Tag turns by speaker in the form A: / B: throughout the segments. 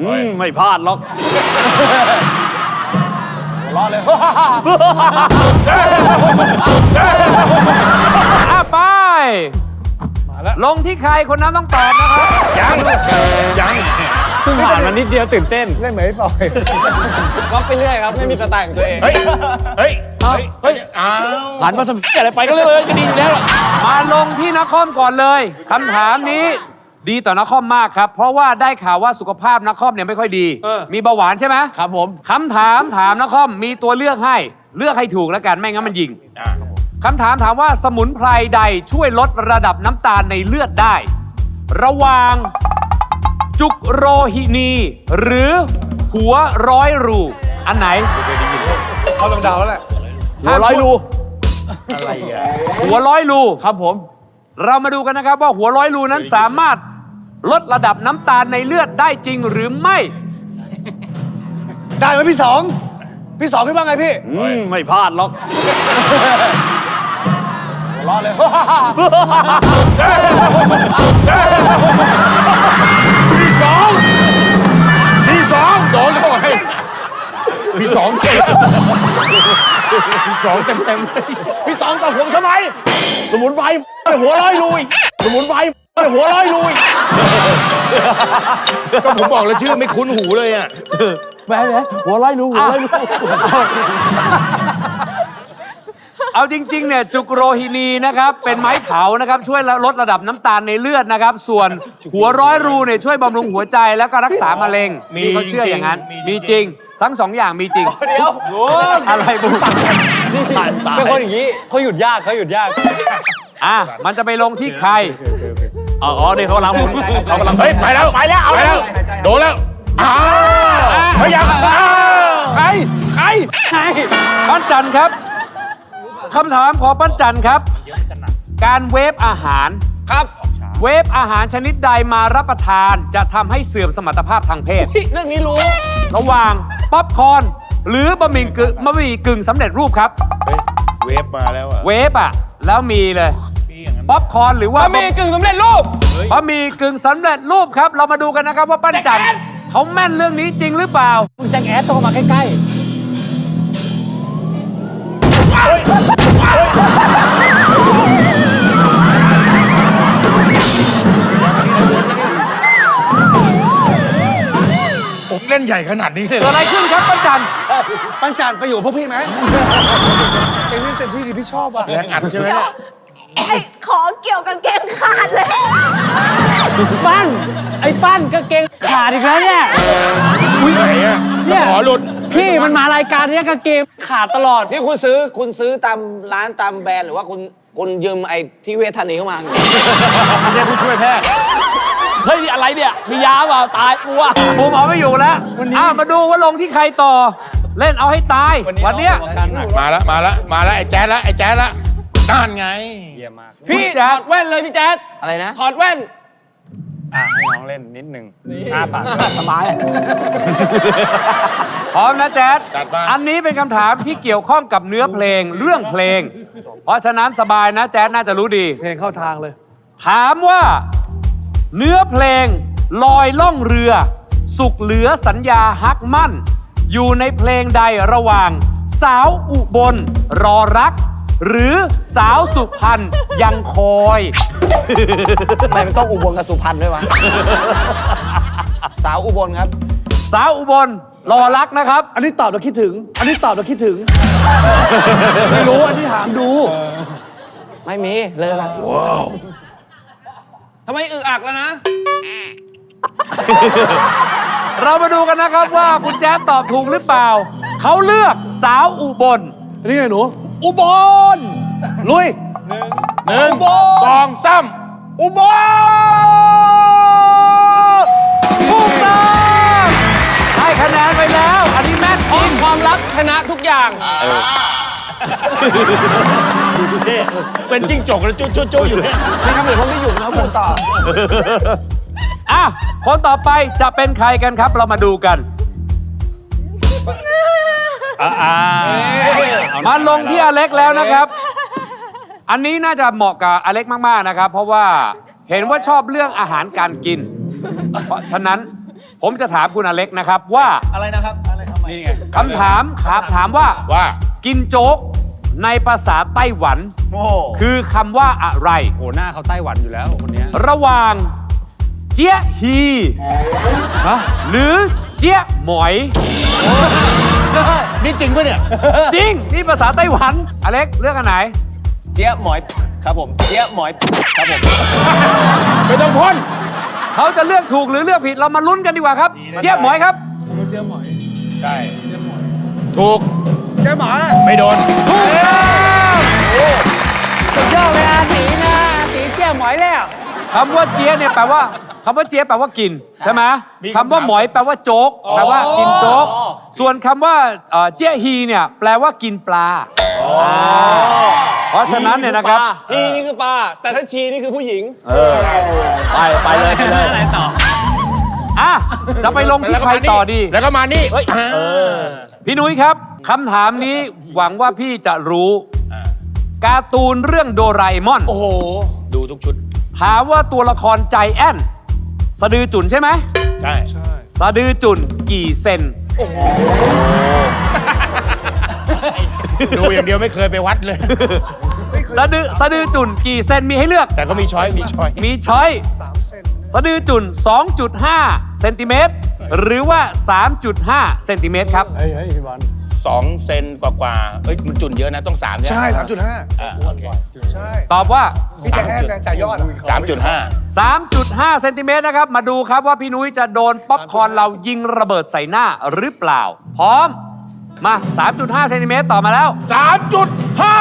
A: อืมไม่พลาดหรอก
B: อะไป ลงที่ใครคนนั้นต้องตอบนะครับ
A: ยังยัง
C: เพิ่งผ่านมานิดเดียวตื่นเต้น
D: เล่นเหมือนไอ้ฟอย
E: ก็ไปเรื่อยครับ ไม่มีสไตล์ของตัวเอง
A: เฮ้ย เฮ้ย เฮ้ยเฮ้ยอ้าว
C: ผ่านมาสมอะไรไปก็เลยเลยก็ดีอยู่แล้ว
B: มาลงที่นครก่อนเลยคำถามนี้ ดีต่อนครมากครับ เพราะว่าได้ข่าวว่าสุขภาพนครเนี่ยไม่ค่อยดีมีเบาหวานใช่ไหม
E: ครับผม
B: คำถามถามนครมีตัวเลือกให้ เลือกให้ถูกแล้วกันไม่งั้นมันยิง
A: อะ
B: คำถามถามว่าสมุนไพรใดช่วยลดระดับน้ำตาลในเลือดได้ ระหว่าง จุกโรฮินี หรือหัวร้อยรู อันไหน
D: เขาลองเดาแล้วแหละ
B: หัวร้อยรู
A: อะไรอะ
B: หัวร้อยรู
E: ครับผม
B: เรามาดูกันนะครับว่าหัวร้อยรูนั้นสามารถลดระดับน้ำตาลในเลือดได้จริงหรือไม่
D: ได้ไหมพี่สอง พี่สองคิดว่าไงพี่
A: อืมไม่พลาดหรอกพี่สอง พี่สองเจ็บพี่สองเต็มเต็มๆเลย
D: พี่สองตอบผมทำไม สมุนไพรหัวร้อยลุยสมุนไพรหัวร้อยลุย
A: ก็ผมบอกแล้วชื่อไม่คุ้นหูเลยอะ
D: แหมแหมหัวร้อยลุยหัวร้อยลุย
B: เอาจริงๆเนี่ยจุกโรฮินีนะครับเป็นไม้เถานะครับช่วยลดระดับน้ำตาลในเลือดนะครับ ส่วนหัวร้อยรูเนี่ยช่วยบำรุงหัวใจแล้วก็รักษามะเร็ง
A: มี
B: นี่เขาเชื่ออย่างนั้น
A: มีจริง
B: มีจริงทั้งสองอย่างมีจริง
D: เดี๋ยว
B: อะไรบุญ
C: เป็นคนอย่างนี้เขาหยุดยากเขาหยุดยาก
B: อะมันจะไปลงที่ใคร
A: อ๋ออ๋อนี่เขากำลังหมุนเขากำลังเฮ้ยไปแล้วไปแล้วเอาแล้วโดนแล้วอ้าวพยายามอ้าว
B: ใครใครใครปั้นจันครับ คำถามของปั้นจันครับ การเวฟอาหาร
E: ครับ
B: เวฟอาหารชนิดใดมารับประทานจะทำให้เสื่อมสมรรถภาพทางเพศ
E: เรื่องนี้รู้
B: ระหว่างป๊อปคอร์นหรือบะหมี่กึ่งบะหมี่กึ่งสำเร็จรูปครับ
A: เฮ้ยเวฟมาแล้วอะ
B: เวฟอะ แล้วมีเลย
A: พี่อย่างนั้น
B: ป๊อปคอร์นหรือว่า
E: บะหมี่กึ่งสำเร็จรูป
B: บะหมี่กึ่งสำเร็จรูปครับ เรามาดูกันนะครับว่าปั้นจันเขาแม่นเรื่องนี้จริงหรือเปล่า
C: มึงแจ็คแอดโตมาใกล้
A: ผ เล่นใหญ่ขนาดนี้เลยเหร
B: เกิด
A: อ
B: อะไรขึ้นครับปั้นจัน
D: ปัญจานไปอยู่กับพวกพี่ไหมเอ็งนี่เต็มที่ดิพี่ชอบอะ
A: แรงอัดใช่ไหมเนี่ย
F: ไอ้ขอเกี่ยวกางเกงขาดเลย
C: ๆปั้น ไอ้ปั้นกางเกงขาดอีกแล้วเนี่ย
A: ไหนอะ
C: เนี่ย
A: ขอหลุด
C: พี่มันมารายการเนี้ยกางเกงขาดตลอด
E: นี่คุณซื้อคุณซื้อตามร้านตามแบรนด์หรือว่าคุณคุณยืมไอ้ที่เวททันนี้เข้ามา
A: ไม่ใช่ผู้ช่วยแพทย์
C: เฮ้ยอะไรเนี่ยมียาเปล่าตายกูอะ
B: ปูหมอไม่อยู่แล้วอะมาดูว่าลงที่ใครต่อ เล่นเอาให้ตาย วันเนี้ย
A: มาละมาละมาละไอ้แจ๊ดละไอ้แจ๊ดละนั่นไง
E: พี่ถอดแว่นเลยพี่แจ๊ดอะไรนะถอดแว่น
C: อะให้น้องเล่นนิดนึงอ้าปาก
E: สบาย
B: พร้อมนะแจ๊ด
A: จัดมา
B: อันนี้เป็นคำถามที่เกี่ยวข้องกับเนื้อเพลงเรื่องเพลง เพราะฉะนั้นสบายนะแจ๊ดน่าจะรู้ดี
D: เพลงเข้าทางเลย
B: ถามว่า เนื้อเพลงลอยล่องเรือ สุขเหลือสัญญาฮักมั่น อยู่ในเพลงใดระหว่าง สาวอุบลรอรัก หรือสาวสุพรรณยังคอย
E: ทำไมมันต้องอุบลกับสุพรรณด้วยวะ สาวอุบลครับ
B: สาวอุบลรอรักนะครับ
D: อันนี้ตอบแล้วคิดถึง อันนี้ตอบแล้วคิดถึง ไม่รู้ อันนี้ถามดู
E: ไม่มี เลยละทำไมอึกอักแล้วนะ
B: เรามาดูกันนะครับว่าคุณแจ๊ดตอบถูกหรือเปล่า เขาเลือกสาวอุบล
D: อันนี้ไงหนู อุบล ลุย
A: หนึ่งสองสาม
D: อุบล
B: ถูกต้องให้คะแนนไปแล้ว อันนี้แม่นจริง
E: ความรักชนะทุกอย่าง
A: นี่เป็นจิ้งจกแล้วจุ๊จุ๊อยู่เนี่ย
E: ไม่ทำเหมือนผมไม่หยุดนะผมต่อ
B: อะคนต่อไปจะเป็นใครกันครับ เรามาดูกัน
C: อ่าอ่า
B: มาลงที่อเล็กแล้วนะครับ อันนี้น่าจะเหมาะกับอเล็กมาก ๆ นะครับ เพราะว่าเห็นว่าชอบเรื่องอาหารการกิน เพราะฉะนั้นผมจะถามคุณอเล็กนะครับว่า
D: อะไรนะครับอะไรทำไม
C: นี่ไง
B: คำถามครับถามว่า
A: ว่า
B: กินโจ๊ก ในภาษาไต้หวัน
D: โอ้
B: คือคำว่าอะไร
C: โหหน้าเขาไต้หวันอยู่แล้วคนเนี้ย
B: ระหว่าง เจี๊ยฮีหรือเจี๊ยหมอย
A: นี่จริงปะเนี่ย
B: จริง นี่ภาษาไต้หวัน อเล็กเลือกอันไหน
D: เจี๊ยบหมอยครับผมเจี๊ยบหมอยครับผม
A: ไม่ต้องพ่น
B: เขาจะเลือกถูกหรือเลือกผิดเรามาลุ้นกันดีกว่าครับ เจี๊ยบหมอยครับ
A: ใช่ถูก
D: เจี๊ยบหมอย
A: ไม่โดน
B: ถูกต้อง
E: สุดยอดเลยอาตีนะอาตีเจี้ยหมอยแล้ว
B: คำว่าเจี๊ยเนี่ยแปลว่าคำว่าเจี๊ยแปลว่ากินใช่ไหม
A: มีคำถาม
B: คำว่าหมอยแปลว่าโจ๊กแปลว่ากินโจ๊ก ส่วนคำว่าเอ่อเจี๊ยฮีเนี่ยแปลว่ากินปลาาเพราะฉะนั้นเนี่ยนะครับ
G: ฮีนี่คือปลาแต่ถ้าชีนี่คือผู้หญิง
B: ไปไปเลยไปเลยอะไรต่ออะจะไปลงที่ใครต่อดี
A: แล้วก็มานี่
B: เฮ้ย
A: อ่า
B: พี่นุ้ยครับ คำถามนี้หวังว่าพี่จะรู้การ์ตูนเรื่องโดราเอมอน
A: โอ้โห ดูทุกชุดถ
B: ถามว่าตัวละครใจแอนสะดือจุนใช่ไหม
A: ใช่
B: สะดือจุนกี่เซน
A: ดูอย่างเดียวไม่เคยไปวัดเลย
B: สะดือสะดือจุนกี่เซนมีให้เลือก
A: แต่ก็มีช้อยมีช้อย
B: มีช้อยสะดือจุน2.5เซนติเมตรหรือว่า 3.5เซนติเมตรครับ
C: เฮ้ยเฮ้ยพี่บอล
A: สองเซนกว่ากว่าๆเอ้ยมันจุนเยอะนะต้องสามใช่ไหม
H: ใช่สามจุดห้า
A: อ่าโอเค
H: ใช่
B: ตอบว่า
H: พี่แจ็คแอนนะจ่ายยอดอะ
A: สามจุดห้า
B: 3.5เซนติเมตรนะครับ มาดูครับว่าพี่นุ้ยจะโดนป๊อปคอร์นเรายิงระเบิดใส่หน้าหรือเปล่า พร้อม มา 3.5เซนติเมตรต่อมาแล้ว
A: สามจุดห้า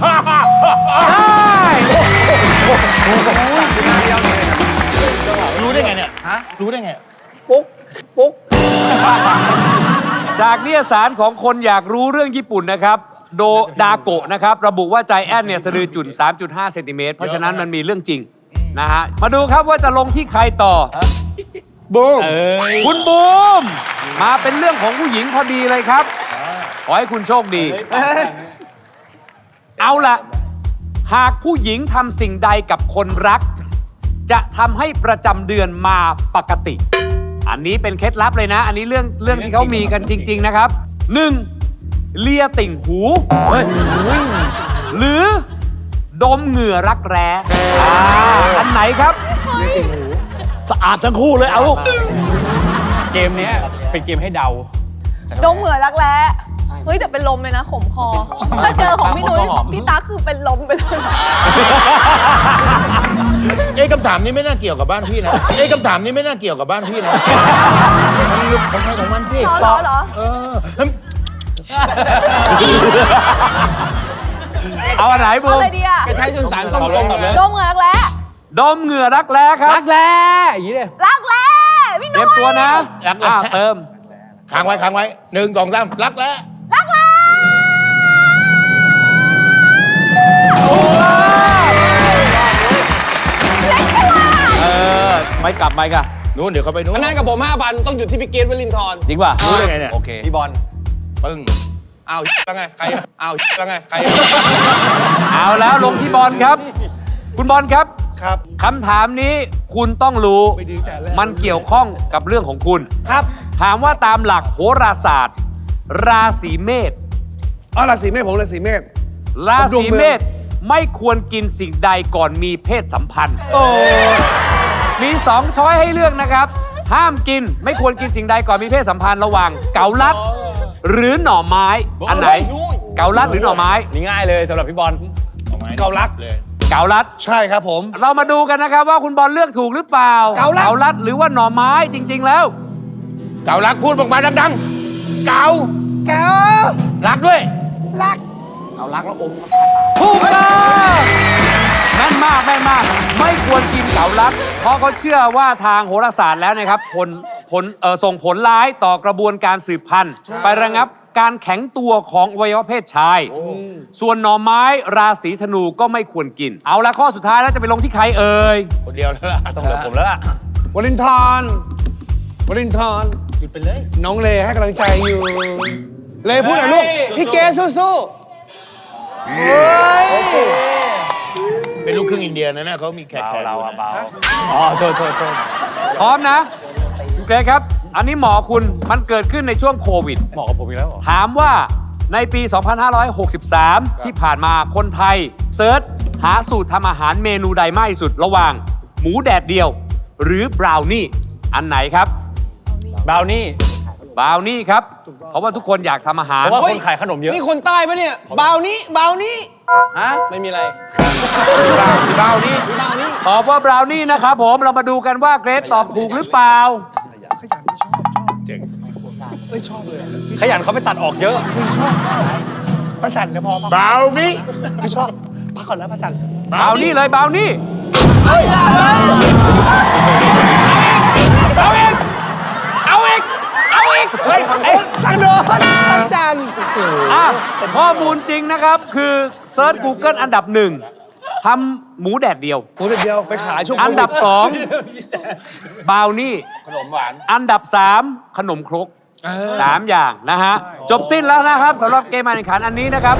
B: ได้
A: รู้ได้ไงเนี่ยฮะรู้ได้ไง
G: ปุ๊กปุ๊ก
B: จากนิยสารของคนอยากรู้เรื่องญี่ปุ่นนะครับ โดดาโกะนะครับ ระบุว่าใจแอนเนี่ยสะดือจุด3.5เซนติเมตรเพราะฉะนั้นมันมีเรื่องจริงนะฮะ มาดูครับว่าจะลงที่ใครต่อ
A: บูม
B: คุณบูม มาเป็นเรื่องของผู้หญิงพอดีเลยครับ ขอให้คุณโชคดี เอาละหากผู้หญิงทำสิ่งใดกับคนรัก จะทำให้ประจำเดือนมาปกติ อันนี้เป็นเคล็ดลับเลยนะ อันนี้เรื่องเรื่องที่เขามีกันจริง ๆนะครับ 1. เลียติ่งหูหรือ ดมเหงื่อรักแร้อ่าอันไหนครับ
D: สะอาดทั้งคู่เลยเอาลูก
C: เกมเนี้ยเป็นเกมให้เดา
F: ดมเหงื่อรักแร้ เฮ้ยแต่เป็นลมเลยนะขมคอถ้าเจอของพี่นุ้ยพี่ตาคือเป็นลมไปเลย
A: เอ้ยคำถามนี้ไม่น่าเกี่ยวกับบ้านพี่นะเอ้ยคำถามนี้ไม่น่าเกี่ยวกับบ้านพี่นะมันลุกของใครของมันสิ
F: เหรอเหรอ
A: เออ
B: เอาอันไหนบู
F: เอา
B: ม
F: เลยดีอะ
G: ใช้จนสารส้มกลมแบบนี้
F: ดมเหงื่อรักแร้
B: ดมเหงื่อรักแร้ครับ
C: รักแร้อย่างนี้เลย
F: รักแร้พี่
B: เตรี
F: นุ้
B: ยมตัวนะ
A: รักแร้
B: อ้าวเติม
A: ค้างไว้ค้างไว้หนึ่งสองสามรักแล้ว
F: รั ก
B: ลับไม่กะ
A: นู้นเดี๋ยวเขาไปนู้น
G: อันนั้นกับผม5,000ต้องหยุดที่พี่เกตวลินทร
B: จริงป่ะ
A: รู้ได้ไงเนี่ย
G: โอเคพี่บอล
A: ปึ้ง
G: อ้าวแล้วไงใครอ้าวแล้วไงใคร
B: เอาแล้วลงที่บอลครับ คุณบอลครับ
H: ครับ
B: คำถามนี้คุณต้องรู้
H: ไม่ดีแต่แรก
B: มันเกี่ยวข้องกับเรื่องของคุณ
H: ครับ
B: ถามว่าตามหลักโหราศาสตร์ ราศีเมษ
H: อ๋อราศีเมษผมราศีเมษ
B: ราศีเมษไม่ควรกินสิ่งใดก่อนมีเพศสัมพันธ์
H: โอ้
B: มีสองช้อยให้เลือกนะครับ ห้ามกินไม่ควรกินสิ่งใดก่อนมีเพศสัมพันธ์ระหว่างเกาลัด หรือหน่อไม้ อันไหน เกาลัดหรือหน่อไม้
C: นี่ง่ายเลยสำหรับพี่บอล
H: เกาลัด
A: เลย
B: เกาลัด
H: ใช่ครับผม
B: เรามาดูกันนะครับว่าคุณบอลเลือกถูกหรือเปล่า
H: เกาลัด
B: ลัดหรือว่าหน่อไม้จริง ๆ แล้ว
A: เก่ารักพูดออกมาดังๆ เก่า
H: เกา
A: รักด้วย
E: เอารักแล้วอม
B: ถูกต้องแม่นมากแม่นมาก ไม่ควรกินเกาลัด เพราะเขาเชื่อว่าทางโหราศาสตร์แล้วนะครับผลผลเอ่อส่งผลร้ายต่อกระบวนการสืบพันธุ์ ไประงับการแข็งตัวของอวัยวะเพศชาย ส่วนหน่อไม้ราศีธนูก็ไม่ควรกิน เอาละข้อสุดท้ายแล้วจะไปลงที่ใครเอ่ย
A: คนเดียวแล้วล่ะ
C: ต้องเหลือผมแล้วล่ะ
H: วลินทรวลินทร
C: หยุดไปเลย
H: น้องเลให้กำลังใจอยู่ เลพูดหน่อยลูก พี่เกสู้ๆเฮ้ย
A: เป็นเป็นลูกครึ่งอินเดียนะเนี่ยเขามีแขก
C: เบา
A: แขก
C: เรา
A: อยู่
C: อะ
A: นะ
C: เบาอ๋อโทษโทษโทษ
B: พร้อมนะโอเคครับ อันนี้หมอคุณมันเกิดขึ้นในช่วงโควิด
C: เหมาะกับผมอีกแล้วเหรอ
B: ถามว่าในปี 2563 ที่ผ่านมาคนไทยเซิร์ชหาสูตรทำอาหารเมนูใดมากที่สุดระหว่าง หมูแดดเดียว หรือบราวนี่ อันไหนครับ
C: บราวนี่
B: บราวนี่ครับ เพราะว่าทุกคนอยากทำอาหาร
C: เพราะว่าคนขายขนมเยอะ
G: นี่คนใต้ปะเนี่ยเบานี้เบานี้ ฮะไม่มีอะไร
A: เบานี่
G: เบานี้
B: ตอบว่าบราวนี่นะครับผมเรามาดูกันว่าเกรซตอบถูกหรือเปล่า
A: เจ๋ง
C: ขยันเขาไปตัดออกเยอะ
H: พระจันทร์เดี๋ยวพอ
A: เบานี่
H: ไม่ชอบ พักก่อนแล้วพระจันทร์
B: บราวนี่เลยบราวนี่ เอาอีก
H: เฮ้ยเอ๊ะทางโดนพระจันทร์
B: อะข้อมูลจริงนะครับ คือเซิร์ช Google อันดับหนึ่งทำหมูแดดเดียว
H: หมูเด็ดเดียวไปขายช่วง
B: อันดับสองบราวนี่
A: ขนมหวาน
B: อันดับสามขนมครกสามอย่างนะฮะ จบสิ้นแล้วนะครับสำหรับเกมการแข่งขันอันนี้นะครับ